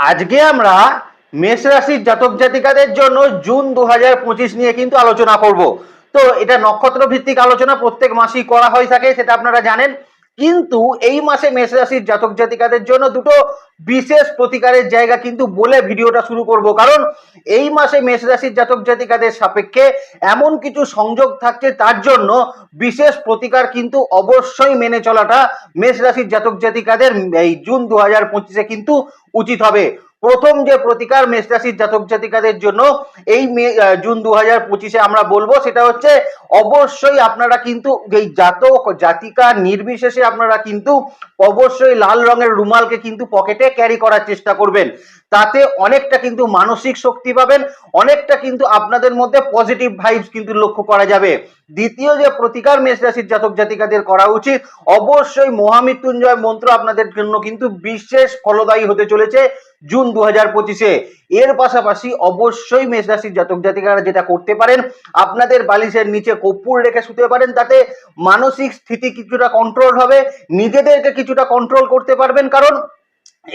আজকে আমরা মেষ রাশির জাতক জাতিকাদের জন্য জুন দু হাজার পঁচিশ নিয়ে কিন্তু আলোচনা করব। তো এটা নক্ষত্র ভিত্তিক আলোচনা প্রত্যেক মাসেই করা হয়ে থাকে, সেটা আপনারা জানেন। কিন্তু এই মাসে মেষ রাশির জাতক জাতিকাদের জন্য দুটো বিশেষ প্রতিকারের জায়গা কিন্তু বলে ভিডিওটা শুরু করব। কারণ এই মাসে মেষ রাশির জাতক জাতিকাদের সাপেক্ষে এমন কিছু সংযোগ থাকছে, তার জন্য বিশেষ প্রতিকার কিন্তু অবশ্যই মেনে চলাটা মেষ রাশির জাতক জাতিকাদের, এই জুন দু হাজার পঁচিশে কিন্তু উচিত হবে। প্রথম যে প্রতিকার মেষ রাশির জাতক জাতিকাদের জন্য এই জুন দু হাজার পঁচিশে আমরা বলব, সেটা হচ্ছে অবশ্যই আপনারা কিন্তু এই জাতক জাতিকা নির্বিশেষে আপনারা কিন্তু অবশ্যই লাল রঙের রুমালকে কিন্তু পকেটে ক্যারি করার চেষ্টা করবেন। তাতে অনেকটা কিন্তু মানসিক শক্তি পাবেন, অনেকটা কিন্তু আপনাদের মধ্যে পজিটিভ ভাইবস কিন্তু লক্ষ্য করা যাবে। দ্বিতীয় যে প্রতিকার মেষ রাশির জাতক জাতিকাদের করা উচিত, অবশ্যই মহামৃত্যুঞ্জয় মন্ত্র আপনাদের জন্য কিন্তু বিশেষ ফলদায়ী হতে চলেছে। জুন দু হাজার পঁচিশে। এর পাশাপাশি অবশ্যই মেষ রাশির জাতক জাতিকারা যেটা করতে পারেন, আপনাদের বালিশের নিচে কর্পূর রেখে শুতে পারেন, তাতে মানসিক স্থিতি কিছুটা কন্ট্রোল হবে, নিজেদেরকে কিছুটা কন্ট্রোল করতে পারবেন, কারণ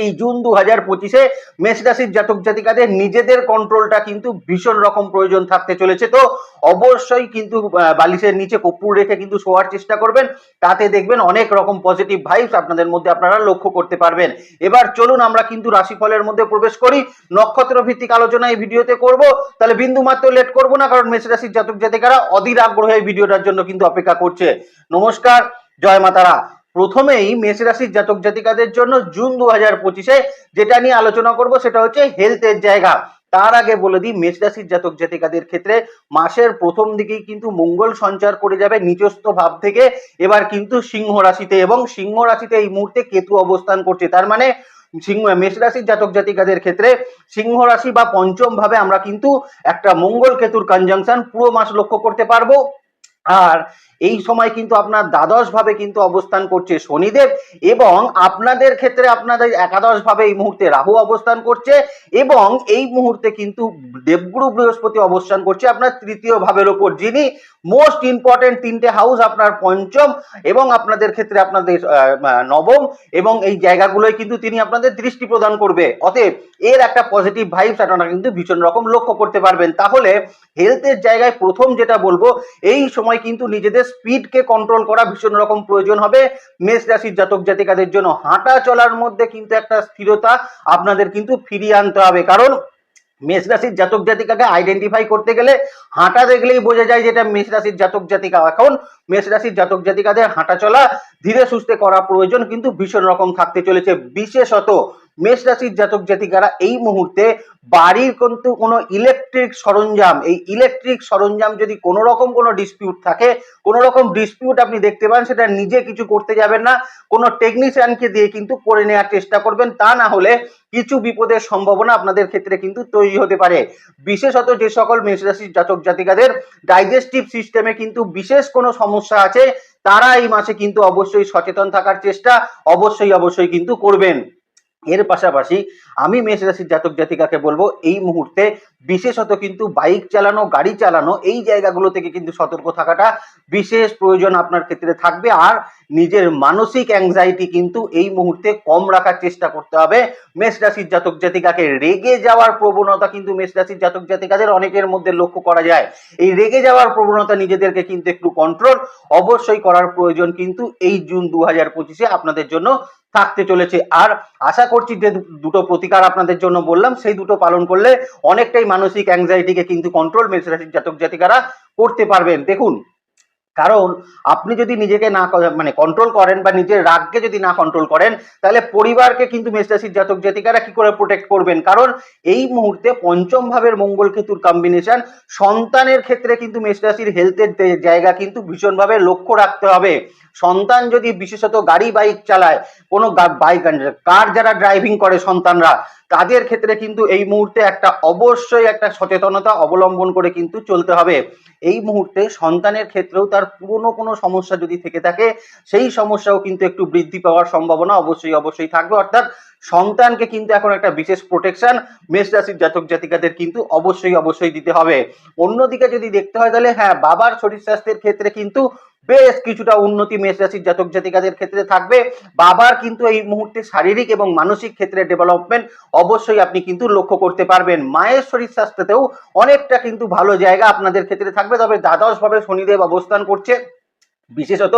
এই জুন দু হাজার পঁচিশে মেষ রাশির জাতক জাতিকাদের নিজেদের কন্ট্রোলটা কিন্তু ভীষণ রকম প্রয়োজন থাকতে চলেছে। তো অবশ্যই কিন্তু বালিশের নিচে কর্পূর রেখে কিন্তু শোয়ার চেষ্টা করবেন। তাতে দেখবেন অনেক রকম পজিটিভ ভাইবস আপনাদের মধ্যে আপনারা লক্ষ্য করতে পারবেন। এবার চলুন আমরা কিন্তু রাশিফলের মধ্যে প্রবেশ করি। নক্ষত্র ভিত্তিক আলোচনা এই ভিডিওতে করব। তাহলে বিন্দু মাত্র লেট করব না, কারণ মেষ রাশির জাতক জাতিকারা অধীর আগ্রহে এই ভিডিওটার জন্য কিন্তু অপেক্ষা করছে। নমস্কার, জয় মাতারা। প্রথমেই মেষ রাশির জাতক জাতিকাদের জন্য জুন দু হাজার পঁচিশে যেটা নিয়ে আলোচনা করব সেটা হচ্ছে হেলথের জায়গা। তার আগে বলে দিই, মেষ রাশির জাতক জাতিকাদের ক্ষেত্রে মাসের প্রথম দিকেই কিন্তু মঙ্গল সঞ্চার করে যাবে নিচস্থ ভাব থেকে। এবার কিন্তু সিংহ রাশিতে এবং সিংহ রাশিতে এই মুহূর্তে কেতু অবস্থান করছে। তার মানে সিংহ, মেষ রাশির জাতক জাতিকাদের ক্ষেত্রে সিংহ রাশি বা পঞ্চম ভাবে আমরা কিন্তু একটা মঙ্গল কেতুর কনজাংশন পুরো মাস লক্ষ্য করতে পারব। আর এই সময় কিন্তু আপনার দ্বাদশ ভাবে কিন্তু অবস্থান করছে শনিদেব এবং আপনাদের ক্ষেত্রে আপনাদের একাদশ ভাবে এই মুহূর্তে রাহু অবস্থান করছে এবং এই মুহূর্তে কিন্তু দেবগুরু বৃহস্পতি অবস্থান করছে আপনার তৃতীয় ভাবের ওপর, যিনি মোস্ট ইম্পর্টেন্ট তিনটে হাউস আপনার পঞ্চম এবং আপনাদের ক্ষেত্রে আপনাদের নবম এবং এই জায়গাগুলোয় কিন্তু তিনি আপনাদের দৃষ্টি প্রদান করবে। অতএব এর একটা পজিটিভ ভাইবস আপনারা কিন্তু ভীষণ রকম লক্ষ্য করতে পারবেন। তাহলে হেলথের জায়গায় প্রথম যেটা বলব, এই সময় কিন্তু নিজেদের স্পিডকে কন্ট্রোল করা ভীষণ রকম প্রয়োজন হবে। মেষ রাশির জাতক জাতিকাদের জন্য হাঁটা চলার মধ্যে কিন্তু একটা স্থিরতা আপনাদের কিন্তু ফিরিয়ে আনতে হবে। কারণ মেষ রাশির জাতক জাতিকাকে আইডেন্টিফাই করতে গেলে হাঁটা দেখলেই বোঝা যায় যেটা মেষ রাশির জাতক জাতিকা। এখন মেষ রাশির জাতক জাতিকাদের হাঁটা চলা ধীরে সুস্থে করা প্রয়োজন কিন্তু ভীষণ রকম থাকতে চলেছে। বিশেষত মেষ রাশির জাতক জাতিকারা এই মুহূর্তে বাড়ির কিন্তু কোনো ইলেকট্রিক সরঞ্জাম, এই ইলেকট্রিক সরঞ্জাম যদি কোনো রকম কোনো ডিসপিউট থাকে কোনো রকম ডিসপিউট আপনি দেখতে পান, সেটা নিজে কিছু করতে যাবেন না, কোনো টেকনিশিয়ানকে দিয়ে কিন্তু করে নেওয়ার চেষ্টা করবেন, তা না হলে কিছু বিপদের সম্ভাবনা আপনাদের ক্ষেত্রে কিন্তু তৈরি হতে পারে। বিশেষত যে সকল মেষ রাশির জাতক জাতিকাদের ডাইজেস্টিভ সিস্টেমে কিন্তু বিশেষ কোনো সমস্যা আছে, তারা এই মাসে কিন্তু অবশ্যই সচেতন থাকার চেষ্টা, অবশ্যই অবশ্যই কিন্তু করবেন। এর পাশাপাশি আমি মেষ রাশির জাতক জাতিকাকে বলব, এই মুহূর্তে বিশেষত কিন্তু বাইক চালানো, গাড়ি চালানো, এই জায়গাগুলো থেকে কিন্তু সতর্ক থাকাটা বিশেষ প্রয়োজন আপনার ক্ষেত্রে থাকবে। আর নিজের মানসিক অ্যাংজাইটি কিন্তু এই মুহূর্তে কম রাখার চেষ্টা করতে হবে। মেষ রাশির জাতক জাতিকাকে রেগে যাওয়ার প্রবণতা কিন্তু মেষ রাশির জাতক জাতিকাদের অনেকের মধ্যে লক্ষ্য করা যায়। এই রেগে যাওয়ার প্রবণতা নিজেদেরকে কিন্তু একটু কন্ট্রোল অবশ্যই করার প্রয়োজন কিন্তু এই জুন দু হাজার পঁচিশে আপনাদের জন্য থাকতে চলেছে। আর আশা করছি যে দুটো প্রতিকার আপনাদের জন্য বললাম, সেই দুটো পালন করলে অনেকটাই মানসিক অ্যাংজাইটিকে কিন্তু কন্ট্রোল মেষ জাতক জাতিকারা করতে পারবেন। দেখুন কারণ আপনি যদি নিজেকে না মানে কন্ট্রোল করেন বা নিজের রাগকে যদি না কন্ট্রোল করেন, তাহলে পরিবারকে কিন্তু মেষ রাশির জাতক জাতিকারা কি করে প্রোটেক্ট করবেন? কারণ এই মুহূর্তে পঞ্চম ভাবের মঙ্গল কেতুর কম্বিনেশন সন্তানের ক্ষেত্রে কিন্তু মেষ রাশির হেলথের জায়গা কিন্তু ভীষণভাবে লক্ষ্য রাখতে হবে। সন্তান যদি বিশেষত গাড়ি বাইক চালায়, কোনো বাইক কার যারা ড্রাইভিং করে সন্তানরা তাদের ক্ষেত্রে কিন্তু এই মুহূর্তে একটা অবশ্যই একটা সচেতনতা অবলম্বন করে কিন্তু চলতে হবে। এই মুহূর্তে সন্তানের ক্ষেত্রেও তার পুরনো কোনো সমস্যা যদি থেকে থাকে, সেই সমস্যাও কিন্তু একটু বৃদ্ধি পাওয়ার সম্ভাবনা অবশ্যই অবশ্যই থাকবে। অর্থাৎ সন্তানকে কিন্তু এখন একটা বিশেষ প্রোটেকশন মেষ রাশির জাতক জাতিকাদের কিন্তু অবশ্যই অবশ্যই দিতে হবে। অন্যদিকে যদি দেখতে হয় তাহলে হ্যাঁ বাবার শরীর স্বাস্থ্যের ক্ষেত্রে কিন্তু বেশ কিছুটা উন্নতি মেষ রাশির জাতক জাতিকাদের ক্ষেত্রে থাকবে। বাবার কিন্তু এই মুহূর্তে শারীরিক এবং মানসিক ক্ষেত্রে ডেভেলপমেন্ট অবশ্যই আপনি কিন্তু লক্ষ্য করতে পারবেন। মায়ের শরীর স্বাস্থ্যতেও অনেকটা কিন্তু ভালো জায়গা আপনাদের ক্ষেত্রে থাকবে। তবে দ্বাদশ ভাবে শনিদেব অবস্থান করছে। বিশেষত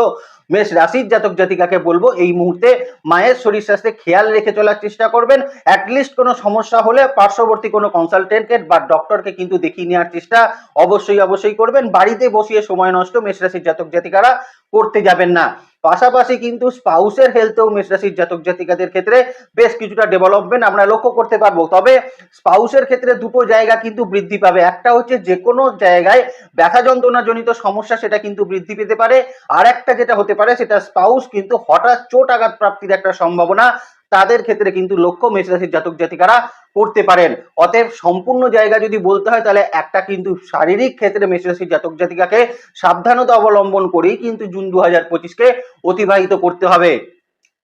মেষ রাশির জাতক জাতিকাকে বলব, এই মুহূর্তে মায়ের শরীর স্বাস্থ্যে খেয়াল রেখে চলার চেষ্টা করবেন। অ্যাটলিস্ট কোনো সমস্যা হলে পার্শ্ববর্তী কোনো কনসালটেন্টকে বা ডক্টরকে কিন্তু দেখিয়ে নেওয়ার চেষ্টা অবশ্যই অবশ্যই করবেন। বাড়িতে বসিয়ে সময় নষ্ট মেষ রাশির জাতক জাতিকারা করতে যাবেন না। পাশাপাশি কিন্তু স্পাউসের হেলথেও মেষ রাশির জাতক জাতিকাদের ক্ষেত্রে বেশ কিছুটা ডেভেলপমেন্ট আমরা লক্ষ্য করতে পারব। তবে স্পাউসের ক্ষেত্রে দুটো জায়গা কিন্তু বৃদ্ধি পাবে। একটা হচ্ছে যে কোনো জায়গায় ব্যথা যন্ত্রণা জনিত সমস্যা সেটা কিন্তু বৃদ্ধি পেতে পারে। আর একটা যেটা হতে পারে সেটা স্পাউস কিন্তু হঠাৎ চোট আঘাত প্রাপ্তির একটা সম্ভাবনা তাদের ক্ষেত্রে কিন্তু লক্ষ্য মেষ রাশির জাতক জাতিকারা করতে পারেন। অতএব সম্পূর্ণ জায়গা যদি বলতে হয়, তাহলে একটা কিন্তু শারীরিক ক্ষেত্রে মেষ রাশির জাতক জাতিকাকে সাবধানতা অবলম্বন করেই কিন্তু জুন দু হাজার পঁচিশকে অতিবাহিত করতে হবে।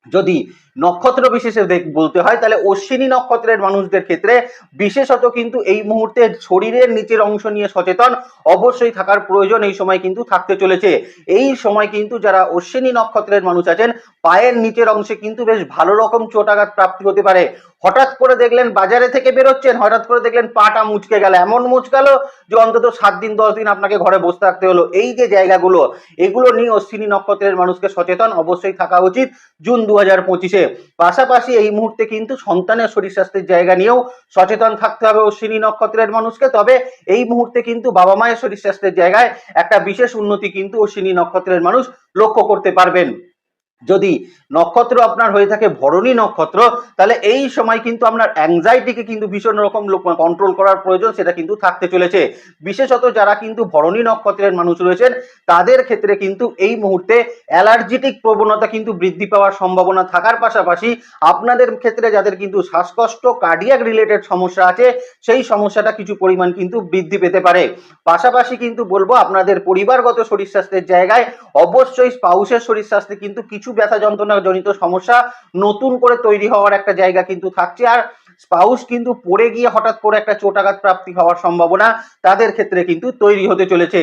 যদি নক্ষত্র বিশেষে বলতে হয়, তাহলে অশ্বিনী নক্ষত্রের মানুষদের ক্ষেত্রে বিশেষত কিন্তু এই মুহূর্তে শরীরের নিচের অংশ নিয়ে সচেতন অবশ্যই থাকার প্রয়োজন এই সময় কিন্তু থাকতে চলেছে। এই সময় কিন্তু যারা অশ্বিনী নক্ষত্রের মানুষ আছেন, পায়ের নিচের অংশে কিন্তু বেশ ভালো রকম চোটাঘাত প্রাপ্তি হতে পারে। হঠাৎ করে দেখলেন বাজারে থেকে বেরোচ্ছেন, হঠাৎ করে দেখলেন পাটা মুচকে গেল। এমন মুচ গেল যে অন্তত সাত দিন, দশ দিন আপনাকে ঘরে বসে থাকতে হলো। এই যে জায়গাগুলো, এগুলো নিয়ে অশ্বিনী নক্ষত্রের মানুষকে সচেতন অবশ্যই থাকা উচিত জুন দু হাজার পঁচিশে। পাশাপাশি এই মুহূর্তে কিন্তু সন্তানের শরীর স্বাস্থ্যের জায়গা নিয়েও সচেতন থাকতে হবে অশ্বিনী নক্ষত্রের মানুষকে। তবে এই মুহূর্তে কিন্তু বাবা মায়ের শরীর স্বাস্থ্যের জায়গায় একটা বিশেষ উন্নতি কিন্তু অশ্বিনী নক্ষত্রের মানুষ লক্ষ্য করতে পারবেন। যদি নক্ষত্র আপনার হয়ে থাকে ভরণী নক্ষত্র, তাহলে এই সময় কিন্তু আপনার অ্যাংজাইটিকে কিন্তু ভীষণ রকম কন্ট্রোল করার প্রয়োজন, সেটা কিন্তু থাকতে চলেছে। বিশেষত যারা কিন্তু ভরণী নক্ষত্রের মানুষ রয়েছেন, তাদের ক্ষেত্রে কিন্তু এই মুহূর্তে অ্যালার্জিটিক প্রবণতা কিন্তু বৃদ্ধি পাওয়ার সম্ভাবনা থাকার পাশাপাশি আপনাদের ক্ষেত্রে যাদের কিন্তু শ্বাসকষ্ট কার্ডিয়াক রিলেটেড সমস্যা আছে, সেই সমস্যাটা কিছু পরিমাণ কিন্তু বৃদ্ধি পেতে পারে। পাশাপাশি কিন্তু বলব, আপনাদের পরিবারগত শরীর স্বাস্থ্যের জায়গায় অবশ্যই স্পাউসের শরীর স্বাস্থ্যে কিন্তু কিছু ব্যথা যন্ত্রণা জনিত সমস্যা, নতুন করে তৈরি হওয়ার একটা জায়গা কিন্তু থাকছে। আর স্পাউস কিন্তু পড়ে গিয়ে হঠাৎ করে একটা চোটাঘাত প্রাপ্তি হওয়ার সম্ভাবনা তাদের ক্ষেত্রে কিন্তু তৈরি হতে চলেছে।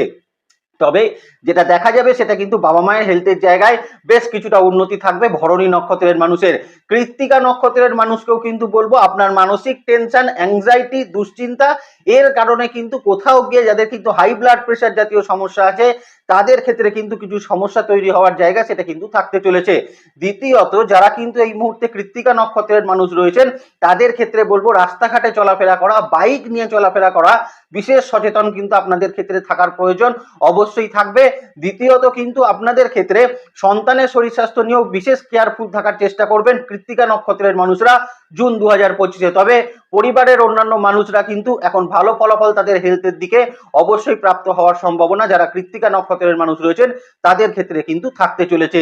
তবে যেটা দেখা যাবে সেটা কিন্তু বাবা মায়ের হেলথের জায়গায় বেশ কিছুটা উন্নতি থাকবে ভরণী নক্ষত্রের মানুষের। কৃত্তিকা নক্ষত্রের মানুষকেও কিন্তু বলব, আপনার মানসিক টেনশন অ্যাংজাইটি দুশ্চিন্তা, এর কারণে কিন্তু কোথাও গিয়ে যাদের কিন্তু হাই ব্লাড প্রেশার জাতীয় সমস্যা আছে তাদের ক্ষেত্রে কিন্তু কিছু সমস্যা তৈরি হওয়ার জায়গা সেটা কিন্তু থাকতে চলেছে। দ্বিতীয়ত, যারা কিন্তু এই মুহূর্তে কৃত্তিকা নক্ষত্রের মানুষ রয়েছেন, তাদের ক্ষেত্রে বলব রাস্তাঘাটে চলাফেরা করা, বাইক নিয়ে চলাফেরা করা বিশেষ সচেতন কিন্তু আপনাদের ক্ষেত্রে থাকার প্রয়োজন অবশ্যই থাকবে। দ্বিতীয়ত কিন্তু আপনাদের ক্ষেত্রে সন্তানের শরীর স্বাস্থ্য নিয়েও বিশেষ কেয়ারফুল থাকার চেষ্টা করবেন কৃত্তিকা নক্ষত্রের মানুষরা। জুন দু হাজার পঁচিশে। তবে পরিবারের অন্যান্য মানুষরা কিন্তু এখন ভালো ফলাফল তাদের হেলথের দিকে অবশ্যই প্রাপ্ত হওয়ার সম্ভাবনা। যারা কৃত্তিকা নক্ষত্রের মানুষ রয়েছেন, তাদের ক্ষেত্রে কিন্তু থাকতে চলেছে।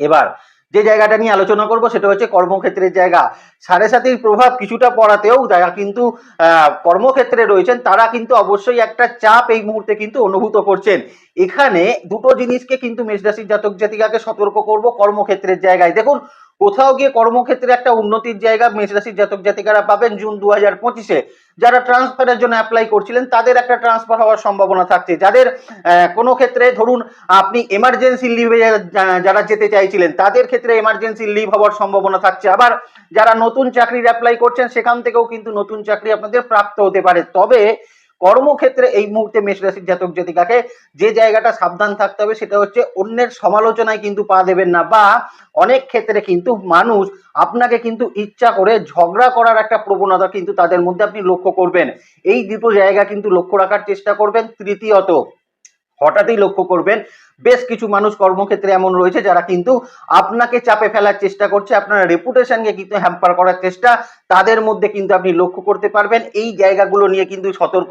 এবার যে জায়গাটা নিয়ে আলোচনা করব, সেটা হচ্ছে কর্মক্ষেত্রের জায়গা। সাড়ে সাতির প্রভাব কিছুটা পড়াতেও যারা কিন্তু কর্মক্ষেত্রে রয়েছেন, তারা কিন্তু অবশ্যই একটা চাপ এই মুহূর্তে কিন্তু অনুভূত করছেন। এখানে দুটো জিনিসকে কিন্তু মেষরাশির জাতক জাতিকাকে সতর্ক করব কর্মক্ষেত্রের জায়গায়। দেখুন কোথাও গিয়ে কর্মক্ষেত্রে একটা উন্নতির জায়গা মেষরাশির জাতক জাতিকারা পাবেন জুন দু হাজার পঁচিশে। যারা ট্রান্সফারের জন্য অ্যাপ্লাই করছিলেন, তাদের একটা ট্রান্সফার হওয়ার সম্ভাবনা থাকছে। যাদের কোনো ক্ষেত্রে ধরুন আপনি এমার্জেন্সি লিভে যারা যেতে চাইছিলেন, তাদের ক্ষেত্রে এমার্জেন্সি লিভ হওয়ার সম্ভাবনা থাকছে। আবার যারা নতুন চাকরির অ্যাপ্লাই করছেন, সেখান থেকেও কিন্তু নতুন চাকরি আপনাদের প্রাপ্ত হতে পারে। তবে কর্মক্ষেত্রে এই মুহূর্তে মেষ রাশির জাতক জাতিকাকে যে জায়গাটা সাবধান থাকতে হবে সেটা হচ্ছে অন্যের সমালোচনায় কিন্তু পা দেবেন না বা অনেক ক্ষেত্রে কিন্তু মানুষ আপনাকে কিন্তু ইচ্ছা করে ঝগড়া করার একটা প্রবণতা কিন্তু তাদের মধ্যে আপনি লক্ষ্য করবেন। এই দুটো জায়গা কিন্তু লক্ষ্য রাখার চেষ্টা করবেন। তৃতীয়ত হঠাৎই লক্ষ্য করবেন বেশ কিছু মানুষ কর্মক্ষেত্রে এমন রয়েছে যারা কিন্তু আপনাকে চাপে ফেলার চেষ্টা করছে, আপনার রেপুটেশনকে কিন্তু হ্যাম্পার করার চেষ্টা, তাদের মধ্যে কিন্তু আপনি লক্ষ্য করতে পারবেন। এই জায়গাগুলো নিয়ে কিন্তু সতর্ক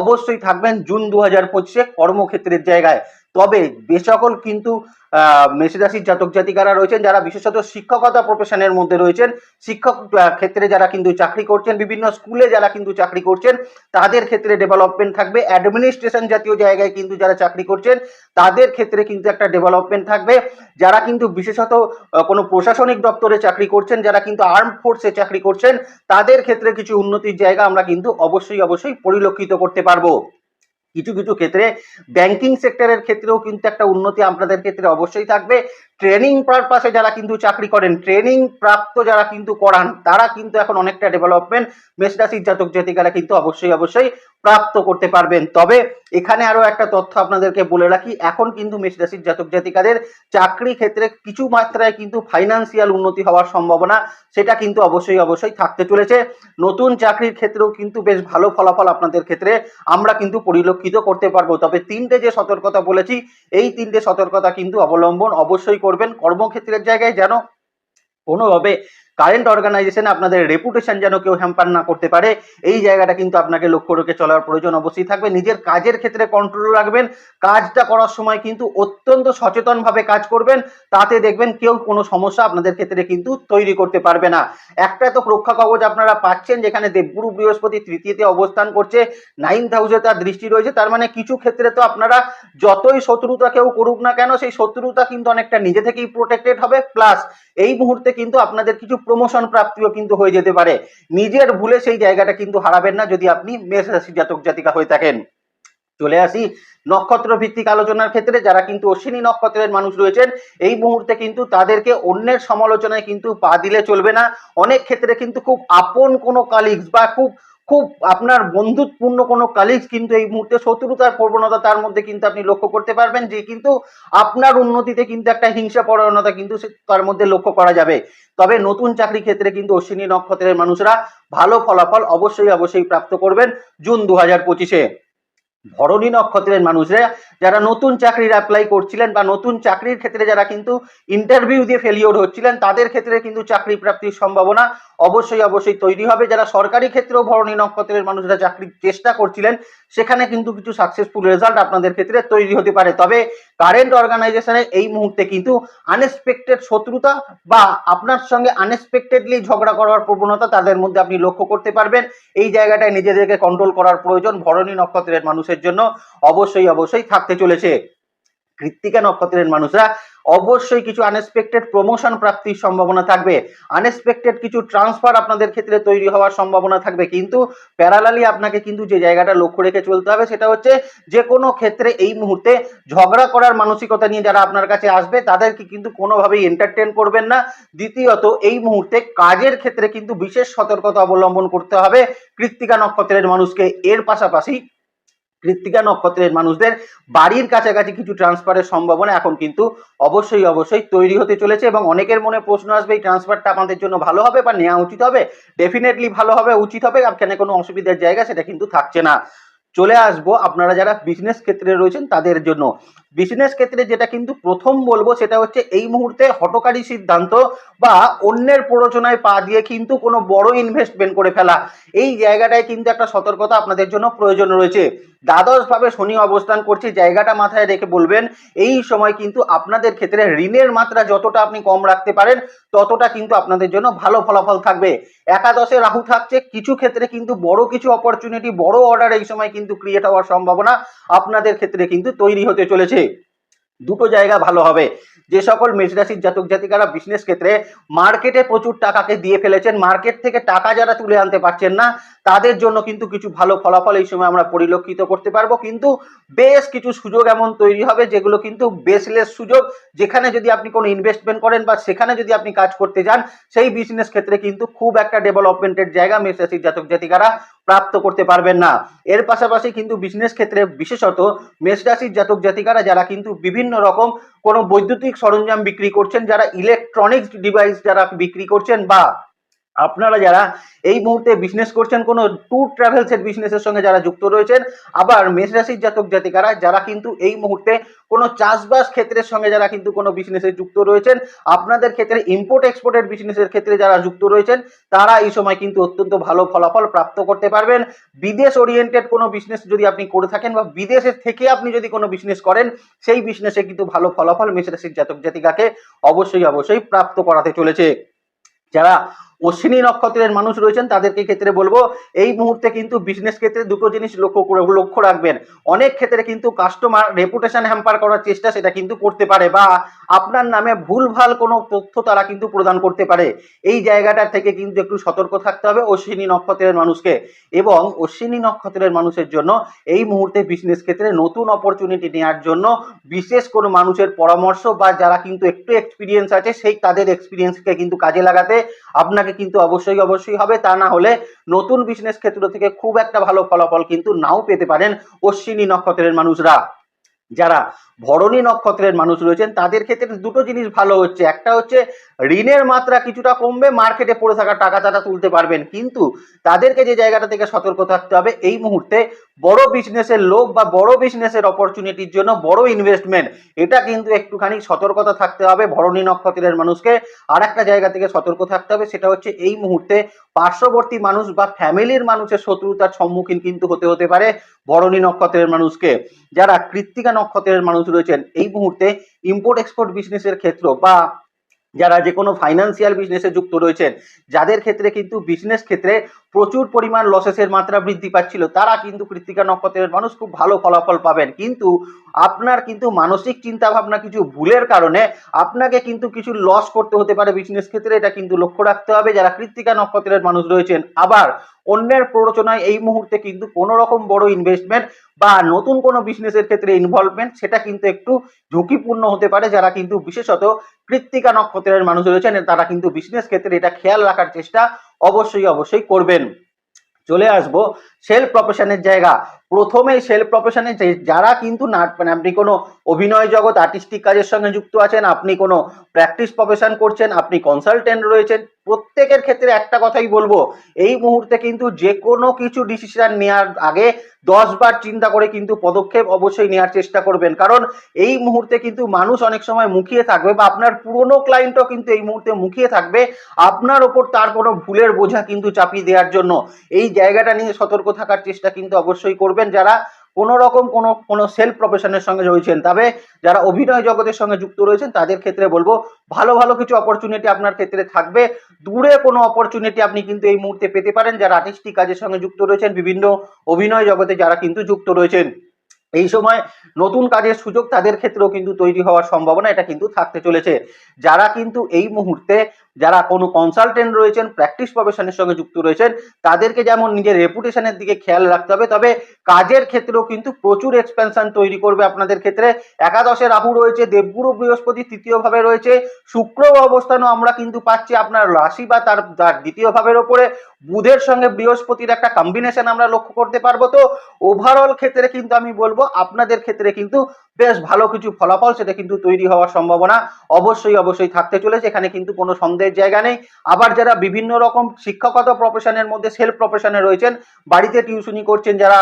অবশ্যই থাকবেন জুন দু হাজার পঁচিশে কর্মক্ষেত্রের জায়গায়। তবে বেসকল কিন্তু আহ, মেষ রাশির জাতক জাতিকারা রয়েছেন যারা বিশেষত শিক্ষকতা প্রফেশনের মধ্যে রয়েছেন শিক্ষক ক্ষেত্রে যারা কিন্তু চাকরি করছেন বিভিন্ন স্কুলে যারা কিন্তু চাকরি করছেন তাদের ক্ষেত্রে ডেভেলপমেন্ট থাকবে। অ্যাডমিনিস্ট্রেশন জাতীয় জায়গায় কিন্তু যারা চাকরি করছেন তাদের ক্ষেত্রে কিন্তু একটা ডেভেলপমেন্ট থাকবে। যারা কিন্তু বিশেষত কোনো প্রশাসনিক দপ্তরে চাকরি করছেন যারা কিন্তু আর্ম ফোর্সে চাকরি করছেন তাদের ক্ষেত্রে কিছু উন্নতির জায়গা আমরা কিন্তু অবশ্যই অবশ্যই পরিলক্ষিত করতে পারব। কিছু কিছু ক্ষেত্রে ব্যাংকিং সেক্টরের ক্ষেত্রেও কিন্তু একটা উন্নতি আপনাদের ক্ষেত্রে অবশ্যই থাকবে। ট্রেনিং পারপাসে যারা কিন্তু চাকরি করেন ট্রেনিং প্রাপ্ত যারা কিন্তু করান, তারা কিন্তু এখন অনেকটা ডেভেলপমেন্ট মেষরাশির জাতক জাতিকারা কিন্তু অবশ্যই অবশ্যই প্রাপ্ত করতে পারবেন। তবে এখানে আরও একটা তথ্য আপনাদেরকে বলে রাখি, এখন কিন্তু মেষরাশির জাতক জাতিকাদের চাকরি ক্ষেত্রে কিছু মাত্রায় কিন্তু ফাইন্যান্সিয়াল উন্নতি হওয়ার সম্ভাবনা, সেটা কিন্তু অবশ্যই অবশ্যই থাকতে চলেছে। নতুন চাকরির ক্ষেত্রেও কিন্তু বেশ ভালো ফলাফল আপনাদের ক্ষেত্রে আমরা কিন্তু পরিলক্ষিত করতে পারব। তবে তিনটে যে সতর্কতা বলেছি, এই তিনটে সতর্কতা কিন্তু অবলম্বন অবশ্যই করবেন কর্মক্ষেত্রের জায়গায় যেন কোনোভাবে কারেন্ট অর্গানাইজেশন আপনাদের রেপুটেশন যেন কেউ হ্যাম্পার না করতে পারে, এই জায়গাটা কিন্তু আপনাকে লক্ষ্য রেখে চলার প্রয়োজন অবশ্যই থাকবে। নিজের কাজের ক্ষেত্রে কন্ট্রোল রাখবেন, কাজটা করার সময় কিন্তু অত্যন্ত সচেতনভাবে কাজ করবেন, তাতে দেখবেন কেউ কোনো সমস্যা আপনাদের ক্ষেত্রে কিন্তু তৈরি করতে পারবে না। একটা তো রক্ষা কবচ আপনারা পাচ্ছেন, যেখানে দেবগুরু বৃহস্পতি তৃতীয়তে অবস্থান করছে নাইন্থ হাউসে তার দৃষ্টি রয়েছে, তার মানে কিছু ক্ষেত্রে তো আপনারা যতই শত্রুতা কেউ করুক না কেন, সেই শত্রুতা কিন্তু অনেকটা নিজে থেকেই প্রোটেক্টেড হবে। প্লাস এই মুহূর্তে কিন্তু আপনাদের কিছু প্রমোশন প্রাপ্তিও কিন্তু হয়ে যেতে পারে। নিজের ভুলে সেই জায়গাটা কিন্তু হারাবেন না যদি আপনি মেষ রাশি জাতক জাতিকা হয়ে থাকেন। চলে আসি নক্ষত্র ভিত্তিক আলোচনার ক্ষেত্রে, যারা কিন্তু অশ্বিনী নক্ষত্রের মানুষ রয়েছেন, এই মুহূর্তে কিন্তু তাদেরকে অন্যের সমালোচনায় কিন্তু পা দিলে চলবে না। অনেক ক্ষেত্রে কিন্তু খুব আপন কোনো কালিগস বা খুব খুব আপনার বন্ধুত্বপূর্ণ কোনো কালিজ কিন্তু এই মুহূর্তে শত্রুতার প্রবণতা তার মধ্যে কিন্তু আপনি লক্ষ্য করতে পারবেন যে কিন্তু আপনার উন্নতিতে কিন্তু একটা হিংসা পরায়ণতা কিন্তু তার মধ্যে লক্ষ্য করা যাবে। তবে নতুন চাকরি ক্ষেত্রে কিন্তু অশ্বিনী নক্ষত্রের মানুষরা ভালো ফলাফল অবশ্যই অবশ্যই প্রাপ্ত করবেন জুন দু হাজার পঁচিশে। ভরণী নক্ষত্রের মানুষরা যারা নতুন চাকরির অ্যাপ্লাই করছিলেন বা নতুন চাকরির ক্ষেত্রে যারা কিন্তু ইন্টারভিউ দিয়ে ফেলিওর হচ্ছিলেন, তাদের ক্ষেত্রে কিন্তু চাকরি প্রাপ্তির সম্ভাবনা অবশ্যই অবশ্যই তৈরি হবে। যারা সরকারি ক্ষেত্রেও ভরণী নক্ষত্রের মানুষরা চাকরির চেষ্টা করছিলেন, সেখানে কিন্তু কিছু সাকসেসফুল রেজাল্ট আপনাদের ক্ষেত্রে তৈরি হতে পারে। তবে কারেন্ট অর্গানাইজেশনে এই মুহূর্তে কিন্তু আনএক্সপেক্টেড শত্রুতা বা আপনার সঙ্গে আনএক্সপেক্টেডলি ঝগড়া করার প্রবণতা তাদের মধ্যে আপনি লক্ষ্য করতে পারবেন। এই জায়গাটায় নিজেদেরকে কন্ট্রোল করার প্রয়োজন ভরণী নক্ষত্রের মানুষের জন্য অবশ্যই অবশ্যই থাকতে চলেছে। কৃত্তিকা নক্ষত্রের মানুষরা, অবশ্যই কিছু আনএক্সপেক্টেড প্রমোশন প্রাপ্তির সম্ভাবনা থাকবে। আনএক্সপেক্টেড কিছু ট্রান্সফার আপনাদের ক্ষেত্রে তৈরি হওয়ার সম্ভাবনা থাকবে। কিন্তু প্যারালালি আপনাকে কিন্তু যে জায়গাটা লক্ষ্য রেখে চলতে হবে সেটা হচ্ছে যে কোনো ক্ষেত্রে এই মুহূর্তে ঝগড়া করার মানসিকতা নিয়ে যারা আপনার কাছে আসবে, তাদেরকে কিন্তু কোনোভাবেই এন্টারটেন করবেন না। দ্বিতীয়ত, এই মুহূর্তে কাজের ক্ষেত্রে কিন্তু বিশেষ সতর্কতা অবলম্বন করতে হবে। কৃত্তিকা নক্ষত্রের মানুষকে এর পাশাপাশি কৃত্তিকা নক্ষত্রের মানুষদের বাড়ির কাছাকাছি কিছু ট্রান্সফারের সম্ভাবনা এখন কিন্তু অবশ্যই অবশ্যই তৈরি হতে চলেছে এবং অনেকের মনে প্রশ্ন আসবে, এই ট্রান্সফারটা আমাদের জন্য ভালো হবে বা নেওয়া উচিত হবে? ডেফিনেটলি ভালো হবে, উচিত হবে এখানে কোনো অসুবিধার জায়গা সেটা কিন্তু থাকছে না। চলে আসব, আপনারা যারা বিজনেস ক্ষেত্রে রয়েছেন তাদের জন্য। বিজনেস ক্ষেত্রে যেটা কিন্তু প্রথম বলব সেটা হচ্ছে এই মুহূর্তে হটকারী সিদ্ধান্ত বা অন্যের প্ররোচনায় পা দিয়ে কিন্তু কোনো বড় ইনভেস্টমেন্ট করে ফেলা। এই জায়গাটায় কিন্তু একটা সতর্কতা আপনাদের জন্য প্রয়োজন রয়েছে। দ্বাদশ ভাবে শনি অবস্থান করছে, জায়গাটা মাথায় রেখে বলবেন, এই সময় কিন্তু আপনাদের ক্ষেত্রে ঋণের মাত্রা যতটা আপনি কম রাখতে পারেন, ততটা কিন্তু আপনাদের জন্য ভালো ফলাফল থাকবে। একাদশে রাহু থাকছে, কিছু ক্ষেত্রে কিন্তু বড় কিছু অপরচুনিটি বড় অর্ডার এই সময় কিন্তু ক্রিয়েট হওয়ার সম্ভাবনা আপনাদের ক্ষেত্রে কিন্তু তৈরি হতে চলেছে। দুটো জায়গা ভালো হবে। যে সকল মেষরাশির জাতক জাতিকারা বিজনেস ক্ষেত্রে মার্কেটে প্রচুর টাকাকে দিয়ে ফেলেছেন মার্কেট থেকে টাকা যারা তুলে আনতে পারছেন না, তাদের জন্য কিন্তু কিছু ভালো ফলাফল এই সময় আমরা পরিলক্ষিত করতে পারব। কিন্তু বেশ কিছু সুযোগ এমন তৈরি হবে যেগুলো কিন্তু বেসলেস সুযোগ। যেখানে যদি আপনি কোনো ইনভেস্টমেন্ট করেন বা সেখানে যদি আপনি কাজ করতে যান, সেই বিজনেস ক্ষেত্রে কিন্তু খুব একটা ডেভেলপমেন্টের জায়গা মেষরাশির জাতক জাতিকারা প্রাপ্ত করতে পারবেন না। এর পাশাপাশি কিন্তু বিজনেস ক্ষেত্রে বিশেষত মেষরাশির জাতক জাতিকারা, যারা কিন্তু বিভিন্ন রকম কোনো বৈদ্যুতিক সরঞ্জাম বিক্রি করছেন, যারা ইলেকট্রনিক্স ডিভাইস যারা বিক্রি করছেন বা আপনারা যারা এই মুহূর্তে বিজনেস করছেন, কোনো ট্যুর ট্রাভেলস এর বিজনেসের সঙ্গে যারা যুক্ত রয়েছেন, আবার মেষ রাশির জাতক জাতিকারা, যারা কিন্তু এই মুহূর্তে কোনো চাষবাস ক্ষেত্রের সঙ্গে যারা কিন্তু কোনো বিজনেসে যুক্ত রয়েছেন, আপনাদের ক্ষেত্রে ইম্পোর্ট এক্সপোর্টের বিজনেসের ক্ষেত্রে যারা যুক্ত রয়েছেন, তারা এই সময় কিন্তু অত্যন্ত ভালো ফলাফল প্রাপ্ত করতে পারবেন। বিদেশ ওরিয়েন্টেড কোনো বিজনেস যদি আপনি করে থাকেন বা বিদেশের থেকে আপনি যদি কোনো বিজনেস করেন, সেই বিজনেসে কিন্তু ভালো ফলাফল মেষ রাশির জাতক জাতিকাকে অবশ্যই অবশ্যই প্রাপ্ত করাতে চলেছে। যারা অশ্বিনী নক্ষত্রের মানুষ রয়েছেন, তাদেরকে ক্ষেত্রে বলব, এই মুহূর্তে কিন্তু বিজনেস ক্ষেত্রে দুটো জিনিস লক্ষ্য করে, লক্ষ্য রাখবেন। অনেক ক্ষেত্রে কিন্তু কাস্টমার রেপুটেশন হ্যাম্পার করার চেষ্টা সেটা কিন্তু করতে পারে বা আপনার নামে ভুলভাল কোনো তথ্য তারা কিন্তু প্রদান করতে পারে। এই জায়গাটা থেকে কিন্তু একটু সতর্ক থাকতে হবে অশ্বিনী নক্ষত্রের মানুষকে এবং অশ্বিনী নক্ষত্রের মানুষের জন্য এই মুহূর্তে বিজনেস ক্ষেত্রে নতুন অপরচুনিটি নেওয়ার জন্য বিশেষ কোনো মানুষের পরামর্শ বা যারা কিন্তু একটু এক্সপিরিয়েন্স আছে, সেই তাদের এক্সপিরিয়েন্সকে কিন্তু কাজে লাগাতে আপনাকে কিন্তু অবশ্যই অবশ্যই হবে। তা না হলে নতুন বিজনেস ক্ষেত্র থেকে খুব একটা ভালো ফলাফল কিন্তু নাও পেতে পারেন অশ্বিনী নক্ষত্রের মানুষরা। যারা ভরণী নক্ষত্রের মানুষ রয়েছেন, তাদের ক্ষেত্রে দুটো জিনিস ভালো হচ্ছে। একটা হচ্ছে ঋণের মাত্রা কিছুটা কমবে, মার্কেটে পড়ে থাকা টাকা তারা তুলতে পারবেন। কিন্তু তাদেরকে যে জায়গাটা থেকে সতর্ক থাকতে হবে, এই মুহূর্তে বড় বিজনেসের লোভ বা বড় বিজনেসের অপরচুনিটির জন্য বড় ইনভেস্টমেন্ট এটা কিন্তু একটুখানি সতর্কতা থাকতে হবে। ভরণী নক্ষত্রের মানুষকে আর একটা জায়গা থেকে সতর্ক থাকতে হবে, সেটা হচ্ছে এই মুহূর্তে পার্শ্ববর্তী মানুষ বা ফ্যামিলির মানুষের শত্রুতার সম্মুখীন কিন্তু হতে হতে পারে ভরণী নক্ষত্রের মানুষকে। যারা কৃত্তিকা নক্ষত্রের মানুষ রয়েছেন, এই মুহূর্তে ইম্পোর্ট এক্সপোর্ট বিজনেসের ক্ষেত্র বা যারা যে কোনো ফাইন্যান্সিয়াল বিজনেসে যুক্ত রয়েছেন। যাদের ক্ষেত্রে কিন্তু বিজনেস ক্ষেত্রে প্রচুর পরিমাণ লসেসের মাত্রা বৃদ্ধি পাচ্ছিল, তারা কিন্তু কৃত্তিকা নক্ষত্রের মানুষ খুব ভালো ফলাফল পাবেন। কিন্তু আপনার কিন্তু মানসিক চিন্তা ভাবনা কিছু ভুলের কারণে আপনাকে কিন্তু কিছু লস করতে হতে পারে বিজনেস ক্ষেত্রে। এটা কিন্তু লক্ষ্য রাখতে হবে, যারা কৃত্তিকা নক্ষত্রের মানুষ রয়েছেন। আবার অন্যের প্ররোচনায় এই মুহূর্তে কিন্তু কোনো রকম বড় ইনভেস্টমেন্ট বা নতুন কোনো বিজনেসের ক্ষেত্রে ইনভলভমেন্ট সেটা কিন্তু একটু ঝুঁকিপূর্ণ হতে পারে। যারা কিন্তু বিশেষত কৃত্তিকা নক্ষত্রের মানুষ রয়েছেন, তারা কিন্তু বিজনেস ক্ষেত্রে এটা খেয়াল রাখার চেষ্টা অবশ্যই অবশ্যই করবেন। চলে আসব সেলফ প্রফেশনের জায়গা। প্রথমেই সেলফ প্রফেশনে যারা কিন্তু না মানে আপনি কোনো অভিনয় জগৎ আর্টিস্টিক কাজের সঙ্গে যুক্ত আছেন, আপনি কোনো প্র্যাকটিস প্রফেশন করছেন, আপনি কনসালটেন্ট রয়েছেন, প্রত্যেকের ক্ষেত্রে একটা কথাই বলব, এই মুহূর্তে কিন্তু যে কোনো কিছু ডিসিশন নেওয়ার আগে দশ বার চিন্তা করে কিন্তু পদক্ষেপ অবশ্যই নেওয়ার চেষ্টা করবেন। কারণ এই মুহূর্তে কিন্তু মানুষ অনেক সময় মুখিয়ে থাকবে বা আপনার পুরনো ক্লায়েন্টও কিন্তু এই মুহূর্তে মুখিয়ে থাকবে, আপনার ওপর তার কোনো ভুলের বোঝা কিন্তু চাপিয়ে দেওয়ার জন্য। এই জায়গাটা নিয়ে সতর্ক থাকার চেষ্টা কিন্তু অবশ্যই করবেন যারা কোনো রকম কোনো কোনো সেলফ প্রফেশনের সঙ্গে রয়েছেন। তবে যারা অভিনয় জগতের সঙ্গে যুক্ত রয়েছেন, তাদের ক্ষেত্রে বলব, ভালো ভালো কিছু অপরচুনিটি আপনার ক্ষেত্রে থাকবে। দূরে কোনো অপরচুনিটি আপনি কিন্তু এই মুহূর্তে পেতে পারেন। যারা আর্টিস্টিক কাজের সঙ্গে যুক্ত রয়েছেন, বিভিন্ন অভিনয় জগতে যারা কিন্তু যুক্ত রয়েছেন। এই সময় নতুন কাজের সুযোগ তাদের ক্ষেত্রেও কিন্তু তৈরি হওয়ার সম্ভাবনা এটা কিন্তু থাকতে চলেছে। যারা কিন্তু এই মুহূর্তে যারা কোনো কনসালটেন্ট রয়েছেন প্র্যাকটিস প্রফেশনের সঙ্গে যুক্ত রয়েছেন, তাদেরকে যেমন নিজের রেপুটেশনের দিকে খেয়াল রাখতে হবে, তবে কাজের ক্ষেত্রেও কিন্তু প্রচুর এক্সপেনশন তৈরি করবে আপনাদের ক্ষেত্রে। একাদশে রাহু রয়েছে, দেবগুরু বৃহস্পতি তৃতীয় ভাবে রয়েছে, শুক্র অবস্থানও আমরা কিন্তু পাচ্ছি আপনার রাশি বা তার তার দ্বিতীয় ভাবের ওপরে। বুধের সঙ্গে বৃহস্পতির একটা কম্বিনেশন আমরা লক্ষ্য করতে পারব। তো ওভারঅল ক্ষেত্রে কিন্তু আমি বলব, আপনাদের ক্ষেত্রে কিন্তু বেশ ভালো কিছু ফলাফল সেটা কিন্তু তৈরি হওয়ার সম্ভাবনা অবশ্যই অবশ্যই থাকতে চলেছে। এখানে কিন্তু কোনো সন্দেহের জায়গা নেই। আবার যারা বিভিন্ন রকম শিক্ষকতা প্রফেশনের মধ্যে সেলফ প্রফেশনে রয়েছেন, বাড়িতে টিউশনি করছেন, যারা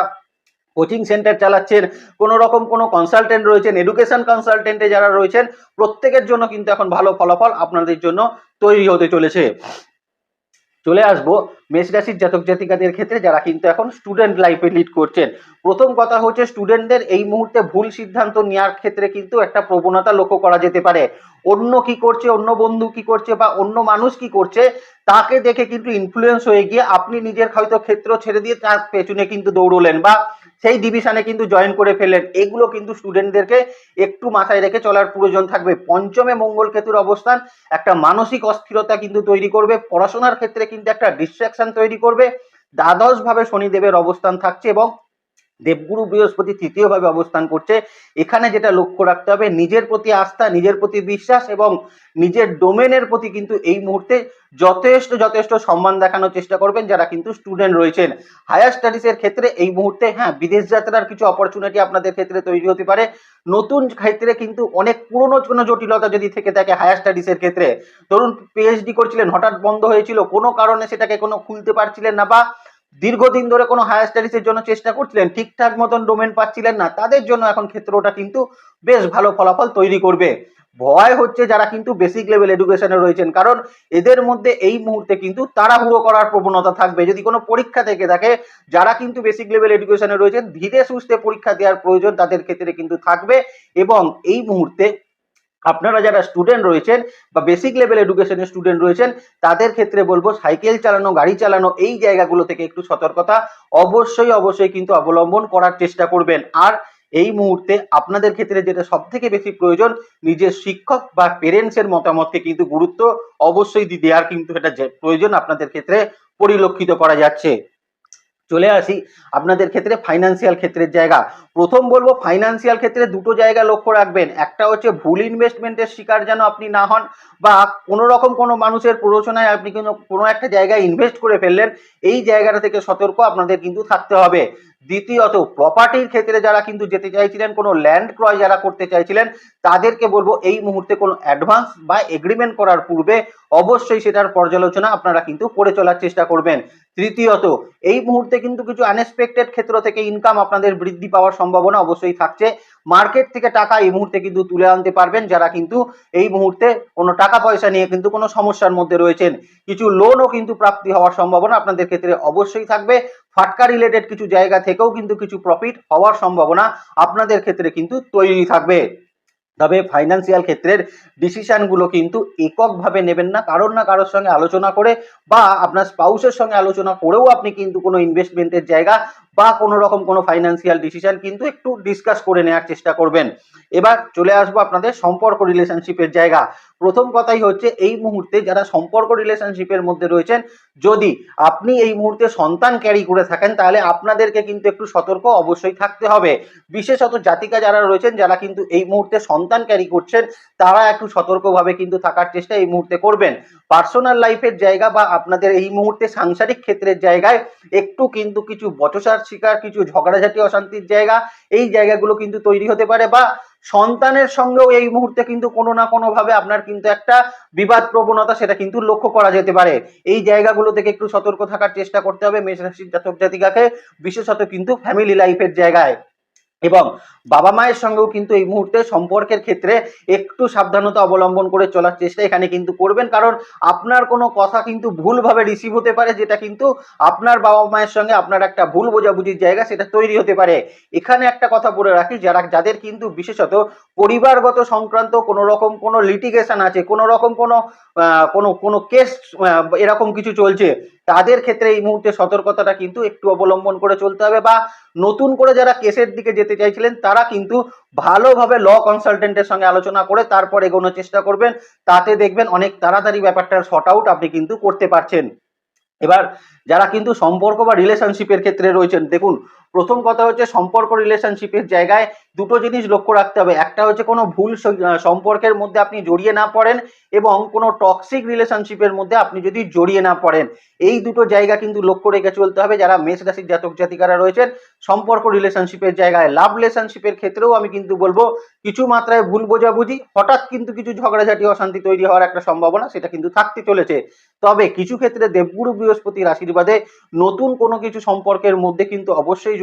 কোচিং সেন্টার চালাচ্ছেন, কোনো রকম কোনো কনসালটেন্ট রয়েছেন এডুকেশন কনসালটেন্টে যারা রয়েছেন, প্রত্যেকের জন্য কিন্তু এখন ভালো ফলাফল আপনাদের জন্য তৈরি হতে চলেছে। চলে আসব মেষ রাশির জাতক জাতিকাদের ক্ষেত্রে যারা কিন্তু এখন স্টুডেন্ট লাইফে লিড করছেন। প্রথম কথা হচ্ছে স্টুডেন্টদের এই মুহূর্তে ভুল সিদ্ধান্ত নেওয়ার ক্ষেত্রে কিন্তু একটা প্রবণতা লক্ষ্য করা যেতে পারে। অন্য কি করছে, অন্য বন্ধু কি করছে বা অন্য মানুষ কি করছে, তাকে দেখে কিন্তু ইনফ্লুয়েন্স হয়ে গিয়ে আপনি নিজের হয়তো ক্ষেত্র ছেড়ে দিয়ে তার পেছনে কিন্তু দৌড়লেন বা সেই ডিভিশনে কিন্তু জয়েন করে ফেলেন এগুলো কিন্তু স্টুডেন্টদেরকে একটু মাথায় রেখে চলার প্রয়োজন থাকবে। পঞ্চমে মঙ্গল কেতুর অবস্থান, একটা মানসিক অস্থিরতা কিন্তু তৈরি করবে। পড়াশোনার ক্ষেত্রে কিন্তু একটা ডিস্ট্রাকশন তৈরি করবে। দ্বাদশভাবে শনিদেবের অবস্থান থাকছে এবং দেবগুরু বৃহস্পতি তৃতীয়ভাবে অবস্থান করছে। এখানে যেটা লক্ষ্য রাখতে হবে, নিজের প্রতি আস্থা, নিজের প্রতি বিশ্বাস এবং নিজের ডোমেনের প্রতি কিন্তু এই মুহূর্তে যথেষ্ট যথেষ্ট সম্মান দেখানোর চেষ্টা করবেন যারা কিন্তু স্টুডেন্ট রয়েছেন। হায়ার স্টাডিজের ক্ষেত্রে এই মুহূর্তে হ্যাঁ বিদেশ যাত্রার কিছু অপরচুনিটি আপনাদের ক্ষেত্রে তৈরি হতে পারে। নতুন ক্ষেত্রে কিন্তু অনেক পুরনো কোনো জটিলতা যদি থেকে থাকে হায়ার স্টাডিজের ক্ষেত্রে। ধরুন পিএইচডি করছিলেন, হঠাৎ বন্ধ হয়েছিল, কোনো কারণে সেটাকে কোনো খুলতে পারছিলেন না বা দীর্ঘদিন ধরে কোনো হায়ার স্টাডিজের জন্য চেষ্টা করছিলেন, ঠিকঠাক মতন ডোমেন পাচ্ছিলেন না, তাদের জন্য এখন ক্ষেত্রটা কিন্তু বেশ ভালো ফলাফল তৈরি করবে। ভয় হচ্ছে যারা কিন্তু বেসিক লেভেল এডুকেশনে রয়েছেন, কারণ এদের মধ্যে এই মুহূর্তে কিন্তু তাড়াহুড়ো করার প্রবণতা থাকবে। যদি কোনো পরীক্ষা থেকে থাকে, যারা কিন্তু বেসিক লেভেল এডুকেশনে রয়েছেন, ধীরে সুস্থে পরীক্ষা দেওয়ার প্রয়োজন তাদের ক্ষেত্রে কিন্তু থাকবে এবং এই মুহূর্তে আপনারা যারা স্টুডেন্ট রয়েছেন বা বেসিক লেভেল এডুকেশনের স্টুডেন্ট রয়েছেন, তাদের ক্ষেত্রে বলব সাইকেল চালানো, গাড়ি চালানো, এই জায়গাগুলো থেকে একটু সতর্কতা অবশ্যই অবশ্যই কিন্তু অবলম্বন করার চেষ্টা করবেন। আর এই মুহূর্তে আপনাদের ক্ষেত্রে যেটা সব থেকে বেশি প্রয়োজন, নিজের শিক্ষক বা পেরেন্টসের মতামতকে কিন্তু গুরুত্ব অবশ্যই দেওয়ার কিন্তু এটা প্রয়োজন আপনাদের ক্ষেত্রে পরিলক্ষিত করা যাচ্ছে। চলে আসি। আপনাদের ক্ষেত্রে ফাইন্যান্সিয়াল ক্ষেত্রের জায়গা। প্রথম বলব ফাইন্যান্সিয়াল ক্ষেত্রে দুটো জায়গা লক্ষ্য রাখবেন। একটা হচ্ছে ভুল ইনভেস্টমেন্টের শিকার যেন আপনি না হন বা কোনো রকম কোনো মানুষের প্ররোচনায় আপনি কোনো কোনো একটা জায়গায় ইনভেস্ট করে ফেললেন, এই জায়গাটা থেকে সতর্ক আপনাদের কিন্তু থাকতে হবে। দ্বিতীয়ত প্রপার্টির ক্ষেত্রে যারা কিন্তু যেতে চাইছিলেন, কোনো ল্যান্ড ক্রয় যারা করতে চাইছিলেন, তাদেরকে বলব এই মুহূর্তে কোনো অ্যাডভান্স বা এগ্রিমেন্ট করার পূর্বে অবশ্যই সেটার পর্যালোচনা আপনারা কিন্তু করে চলার চেষ্টা করবেন। তৃতীয়ত, এই মুহূর্তে কিন্তু কিছু আনএক্সপেক্টেড ক্ষেত্র থেকে ইনকাম আপনাদের বৃদ্ধি পাওয়ার সম্ভাবনা অবশ্যই থাকছে। মার্কেট থেকে টাকা এই মুহূর্তে কিন্তু তুলে আনতে পারবেন, যারা কিন্তু এই মুহূর্তে কোনো টাকা পয়সা নিয়ে কিন্তু কোনো সমস্যার মধ্যে রয়েছেন। কিছু লোনও কিন্তু প্রাপ্তি হওয়ার সম্ভাবনা আপনাদের ক্ষেত্রে অবশ্যই থাকবে। ফাটকা রিলেটেড কিছু জায়গা থেকেও কিন্তু কিছু প্রফিট হওয়ার সম্ভাবনা আপনাদের ক্ষেত্রে কিন্তু তৈরি থাকবে। তবে ফাইন্যান্সিয়াল ক্ষেত্রের ডিসিশনগুলো কিন্তু এককভাবে নেবেন না, কারোর না কারোর সঙ্গে আলোচনা করে বা আপনার স্পাউসের সঙ্গে আলোচনা করেও আপনি কিন্তু কোনো ইনভেস্টমেন্টের জায়গা বা কোনো রকম কোনো ফাইন্যান্সিয়াল ডিসিশন কিন্তু একটু ডিসকাস করে নেওয়ার চেষ্টা করবেন। এবার চলে আসব আপনাদের সম্পর্ক রিলেশনশিপের জায়গা। প্রথম কথাই হচ্ছে, এই মুহূর্তে যারা সম্পর্ক রিলেশনশিপের মধ্যে রয়েছেন, যদি আপনি এই মুহূর্তে সন্তান ক্যারি করে থাকেন, তাহলে আপনাদেরকে কিন্তু একটু সতর্ক অবশ্যই থাকতে হবে। বিশেষত জাতিকা যারা রয়েছেন, যারা কিন্তু এই মুহূর্তে সন্তান ক্যারি করছেন, তারা একটু সতর্কভাবে কিন্তু থাকার চেষ্টা এই মুহূর্তে করবেন। পার্সোনাল লাইফের জায়গা বা আপনাদের এই মুহূর্তে সাংসারিক ক্ষেত্রের জায়গায় একটু কিন্তু কিছু বচসার শিকার কিছু ঝগড়াঝাটি, অশান্তির জায়গা, এই জায়গাগুলো কিন্তু তৈরি হতে পারে বা সন্তানের সঙ্গেও এই মুহূর্তে কিন্তু কোনো না কোনো ভাবে আপনার কিন্তু একটা বিবাদ প্রবণতা সেটা কিন্তু লক্ষ্য করা যেতে পারে। এই জায়গাগুলো থেকে একটু সতর্ক থাকার চেষ্টা করতে হবে মেষ রাশির জাতক জাতিকাকে, বিশেষত কিন্তু ফ্যামিলি লাইফের জায়গায়। এবং বাবা মায়ের সঙ্গেও কিন্তু এই মুহূর্তে সম্পর্কের ক্ষেত্রে একটু সাবধানতা অবলম্বন করে চলার চেষ্টা এখানে কিন্তু করবেন। কারণ আপনার কোনো কথা কিন্তু ভুলভাবে রিসিভ হতে পারে, যেটা কিন্তু আপনার বাবা মায়ের সঙ্গে আপনার একটা ভুল বোঝাবুঝির জায়গা সেটা তৈরি হতে পারে। এখানে একটা কথা বলে রাখি, যারা, যাদের কিন্তু বিশেষত পরিবারগত সংক্রান্ত কোনো রকম কোনো লিটিগেশন আছে, কোনো রকম কোনো কোনো কোনো কেস এরকম কিছু চলছে তাদের ক্ষেত্রে এই মুহূর্তে সতর্কতাটা কিন্তু একটু অবলম্বন করে চলতে হবে বা নতুন করে যারা কেসের দিকে যেতে চাইছিলেন, তারা কিন্তু ভালোভাবে ল কনসালটেন্টের সঙ্গে আলোচনা করে তারপর এগোনোর চেষ্টা করবেন। তাতে দেখবেন অনেক তাড়াতাড়ি ব্যাপারটা শর্ট আউট আপনি কিন্তু করতে পারছেন। এবার যারা কিন্তু সম্পর্ক বা রিলেশনশিপের ক্ষেত্রে রয়েছেন। দেখুন, প্রথম কথা হচ্ছে সম্পর্ক রিলেশনশিপের জায়গায় দুটো জিনিস লক্ষ্য রাখতে হবে। একটা হচ্ছে কোনো ভুল সম্পর্কের মধ্যে আপনি জড়িয়ে না পড়েন এবং কোনো টক্সিক রিলেশনশিপের মধ্যে আপনি যদি জড়িয়ে না পড়েন। এই দুটো জায়গা কিন্তু লক্ষ্য রেখে চলতে হবে। যারা মেষ রাশির জাতক জাতিকারা রয়েছেন, সম্পর্ক রিলেশনশিপের জায়গায় লাভ রিলেশনশিপের ক্ষেত্রেও আমি কিন্তু বলব, কিছু মাত্রায় ভুল বোঝাবুঝি, হঠাৎ কিন্তু কিছু ঝগড়াঝাটি, অশান্তি তৈরি হওয়ার একটা সম্ভাবনা, সেটা কিন্তু থাকতে চলেছে। তবে কিছু ক্ষেত্রে দেবগুরু বৃহস্পতির আশীর্বাদে নতুন কোনো কিছু সম্পর্কের মধ্যে কিন্তু অবশ্যই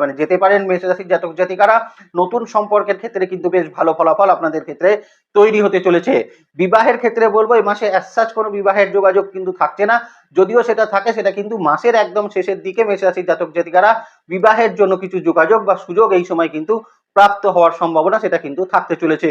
মানে যেতে পারেন মেষ রাশির জাতক জাতিকারা। নতুন সম্পর্কের ক্ষেত্রে কিন্তু বেশ ভালো ফলাফল আপনাদের ক্ষেত্রে তৈরি হতে চলেছে। বিবাহের ক্ষেত্রে বলব, এই মাসে অ্যাসাজ কোনো বিবাহের যোগাযোগ কিন্তু থাকছে না। যদিও সেটা থাকে, সেটা কিন্তু মাসের একদম শেষের দিকে মেষ রাশির জাতক জাতিকারা বিবাহের জন্য কিছু যোগাযোগ বা সুযোগ এই সময় কিন্তু প্রাপ্ত হওয়ার সম্ভাবনা সেটা কিন্তু থাকতে চলেছে।